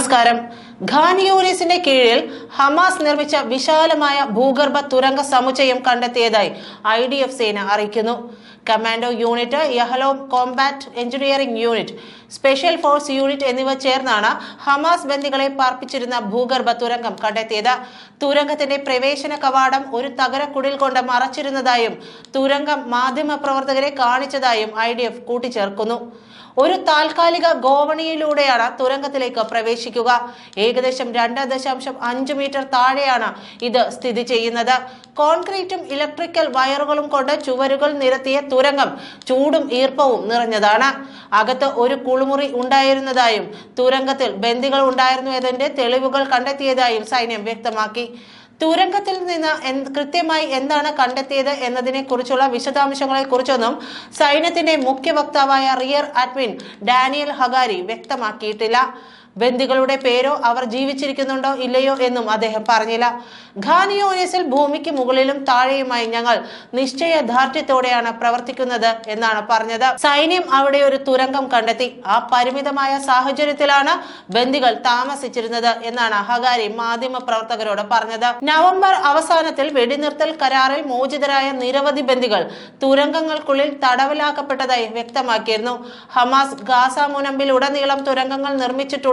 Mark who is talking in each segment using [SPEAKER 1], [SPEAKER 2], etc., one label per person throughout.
[SPEAKER 1] നമസ്കാരം ഖാൻ കീഴിൽ ഹമാസ് നിർമ്മിച്ച വിശാലമായ ഭൂഗർഭ തുരങ്ക സമുച്ചയം കണ്ടെത്തിയതായി ഐ ഡി എഫ് സേന അറിയിക്കുന്നു. Commando unit Yahalom combat engineering unit special force unit എന്നിവ ചേർന്നാണ് ഹമാസ് ബന്ദികളെ പാർപ്പിച്ചിരുന്ന ഭൂഗർഭ തുരങ്കം കണ്ടെത്തിയത്. തുരങ്കത്തിന്റെ പ്രവേശന കവാടം ഒരു തകരക്കുടിൽ കൊണ്ട് മറച്ചിരുന്നതായും തുരങ്കം മാധ്യമപ്രവർത്തകരെ കാണിച്ചതായും ഐ ഡി എഫ് കൂട്ടിച്ചേർക്കുന്നു. ഒരു താൽക്കാലിക ഗോവണിയിലൂടെയാണ് തുരങ്കത്തിലേക്ക് പ്രവേശിക്കുക. ഏകദേശം രണ്ട് ദശാംശം അഞ്ച് മീറ്റർ താഴെയാണ് ഇത് സ്ഥിതി ചെയ്യുന്നത്. കോൺക്രീറ്റും ഇലക്ട്രിക്കൽ വയറുകളും കൊണ്ട് ചുവരുകൾ നിരത്തിയ തുരങ്കം ചൂടും ഈർപ്പവും നിറഞ്ഞതാണ്. അകത്ത് ഒരു കുളിമുറി ഉണ്ടായിരുന്നതായും തുരങ്കത്തിൽ ബന്ദികൾ ഉണ്ടായിരുന്നു എന്നതിന്റെ തെളിവുകൾ കണ്ടെത്തിയതായും സൈന്യം വ്യക്തമാക്കി. തുരങ്കത്തിൽ നിന്ന് കൃത്യമായി എന്താണ് കണ്ടെത്തിയത് എന്നതിനെ കുറിച്ചുള്ള വിശദാംശങ്ങളെ കുറിച്ചൊന്നും സൈന്യത്തിന്റെ മുഖ്യ വക്താവായ റിയർ അഡ്മിൻ ഡാനിയൽ ഹഗാരി വ്യക്തമാക്കിയിട്ടില്ല. ബന്ദികളുടെ പേരോ അവർ ജീവിച്ചിരിക്കുന്നുണ്ടോ ഇല്ലയോ എന്നും അദ്ദേഹം പറഞ്ഞില്ല. ഖാനിയോനിസിൽ യൂനിസിൽ ഭൂമിക്ക് മുകളിലും താഴെയുമായി ഞങ്ങൾ നിശ്ചയദാർഢ്യത്തോടെയാണ് പ്രവർത്തിക്കുന്നത് എന്നാണ് പറഞ്ഞത്. സൈന്യം അവിടെ ഒരു തുരങ്കം കണ്ടെത്തി. ആ പരിമിതമായ സാഹചര്യത്തിലാണ് ബന്ദികൾ താമസിച്ചിരുന്നത് എന്നാണ് ഹഗാരി മാധ്യമ പ്രവർത്തകരോട് പറഞ്ഞത്. നവംബർ അവസാനത്തിൽ വെടിനിർത്തൽ കരാറിൽ മോചിതരായ നിരവധി ബന്ദികൾ തുരങ്കങ്ങൾക്കുള്ളിൽ തടവിലാക്കപ്പെട്ടതായി വ്യക്തമാക്കിയിരുന്നു. ഹമാസ് ഗാസ മുനമ്പിൽ ഉടനീളം തുരങ്കങ്ങൾ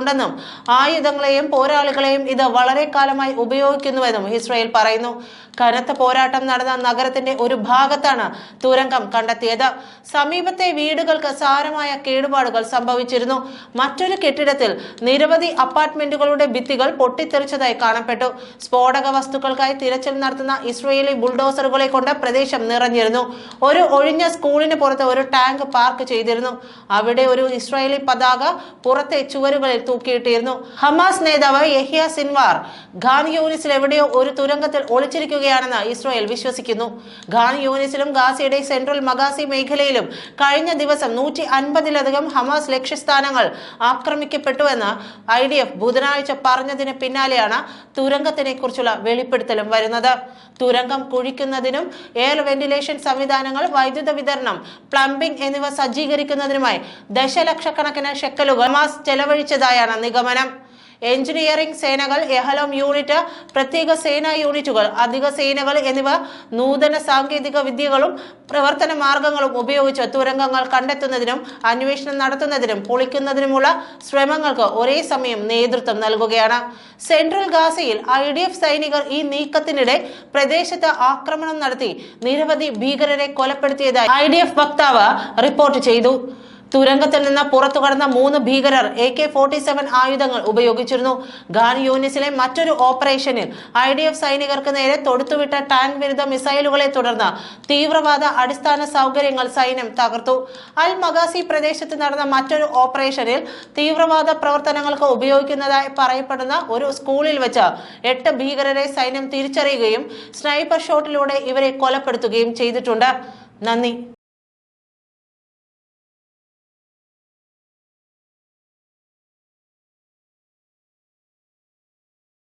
[SPEAKER 1] നിർമ്മിച്ചിട്ടുണ്ടെന്നും ആയുധങ്ങളെയും പോരാളികളെയും ഇത് വളരെ കാലമായി ഉപയോഗിക്കുന്നുവെന്നും ഇസ്രയേൽ പറയുന്നു. കനത്ത പോരാട്ടം നടന്ന നഗരത്തിന്റെ ഒരു ഭാഗത്താണ് തുരങ്കം കണ്ടെത്തിയത്. സമീപത്തെ വീടുകൾക്ക് സാരമായ കേടുപാടുകൾ സംഭവിച്ചിരുന്നു. മറ്റൊരു കെട്ടിടത്തിൽ നിരവധി അപ്പാർട്ട്മെന്റുകളുടെ ഭിത്തികൾ പൊട്ടിത്തെറിച്ചതായി കാണപ്പെട്ടു. സ്ഫോടക വസ്തുക്കൾക്കായി തിരച്ചിൽ നടത്തുന്ന ഇസ്രയേലി ബുൾഡോസറുകളെ കൊണ്ട് പ്രദേശം നിറഞ്ഞിരുന്നു. ഒരു ഒഴിഞ്ഞ സ്കൂളിന് പുറത്ത് ഒരു ടാങ്ക് പാർക്ക് ചെയ്തിരുന്നു. അവിടെ ഒരു ഇസ്രായേലി പതാക പുറത്തെ ചുവരുകളിൽ തൂക്കിയിട്ടിരുന്നു. ഹമാസ് നേതാവ് യഹിയ സിൻവാർ ഖാൻ യൂനിസിൽ എവിടെയോ ഒരു തുരങ്കത്തിൽ ഒളിച്ചിരിക്കുകയാണെന്ന് ഇസ്രായേൽ വിശ്വസിക്കുന്നു. ഖാൻ യൂനിസിലും ഗാസയുടെ സെൻട്രൽ മഗാസി മേഖലയിലും കഴിഞ്ഞ ദിവസം നൂറ്റി അൻപതിലധികം ഹമാസ് ലക്ഷ്യസ്ഥാനങ്ങൾ ആക്രമിക്കപ്പെട്ടുവെന്ന് ഐ ഡി എഫ് ബുധനാഴ്ച പറഞ്ഞതിന് പിന്നാലെയാണ് തുരങ്കത്തിനെ കുറിച്ചുള്ള വെളിപ്പെടുത്തലും വരുന്നത്. തുരങ്കം കുഴിക്കുന്നതിനും എയർ വെന്റിലേഷൻ സംവിധാനങ്ങൾ വൈദ്യുത വിതരണം പ്ലംബിംഗ് എന്നിവ സജ്ജീകരിക്കുന്നതിനുമായി ദശലക്ഷക്കണക്കിന് ഷെക്കലുകൾ ഹമാസ് ചെലവഴിച്ചതായാണ് നിഗമനം. എഞ്ചിനീയറിംഗ് സേനകൾ എഹലോം യൂണിറ്റ് പ്രത്യേക സേനാ യൂണിറ്റുകൾ അധിക സേനകൾ എന്നിവ നൂതന സാങ്കേതിക വിദ്യകളും പ്രവർത്തന മാർഗങ്ങളും ഉപയോഗിച്ച് തുരങ്കങ്ങൾ കണ്ടെത്തുന്നതിനും അന്വേഷണം നടത്തുന്നതിനും പൊളിക്കുന്നതിനുമുള്ള ശ്രമങ്ങൾക്ക് ഒരേ സമയം നേതൃത്വം നൽകുകയാണ്. സെൻട്രൽ ഗാസയിൽ ഐ ഡി എഫ് സൈനികർ ഈ നീക്കത്തിനിടെ പ്രദേശത്ത് ആക്രമണം നടത്തി നിരവധി ഭീകരരെ കൊലപ്പെടുത്തിയതായി ഐ ഡി എഫ് വക്താവ് റിപ്പോർട്ട് ചെയ്തു. തുരങ്കത്തിൽ നിന്ന് പുറത്തു കടന്ന മൂന്ന് ഭീകരർ എ കെ ഫോർട്ടി സെവൻ ആയുധങ്ങൾ ഉപയോഗിച്ചിരുന്നു. ഗാൻ യൂണിസിലെ മറ്റൊരു ഓപ്പറേഷനിൽ ഐ ഡി എഫ് സൈനികർക്ക് നേരെ തൊടുത്തുവിട്ട ടാങ്ക് വിരുദ്ധ മിസൈലുകളെ തുടർന്ന് തീവ്രവാദ അടിസ്ഥാന സൗകര്യങ്ങൾ സൈന്യം തകർത്തു. അൽ മഗാസി പ്രദേശത്ത് നടന്ന മറ്റൊരു ഓപ്പറേഷനിൽ തീവ്രവാദ പ്രവർത്തനങ്ങൾക്ക് ഉപയോഗിക്കുന്നതായി പറയപ്പെടുന്ന ഒരു സ്കൂളിൽ വെച്ച് എട്ട് ഭീകരരെ സൈന്യം തിരിച്ചറിയുകയും സ്നൈപ്പർ ഷോട്ടിലൂടെ ഇവരെ കൊലപ്പെടുത്തുകയും ചെയ്തിട്ടുണ്ട്. നന്ദി.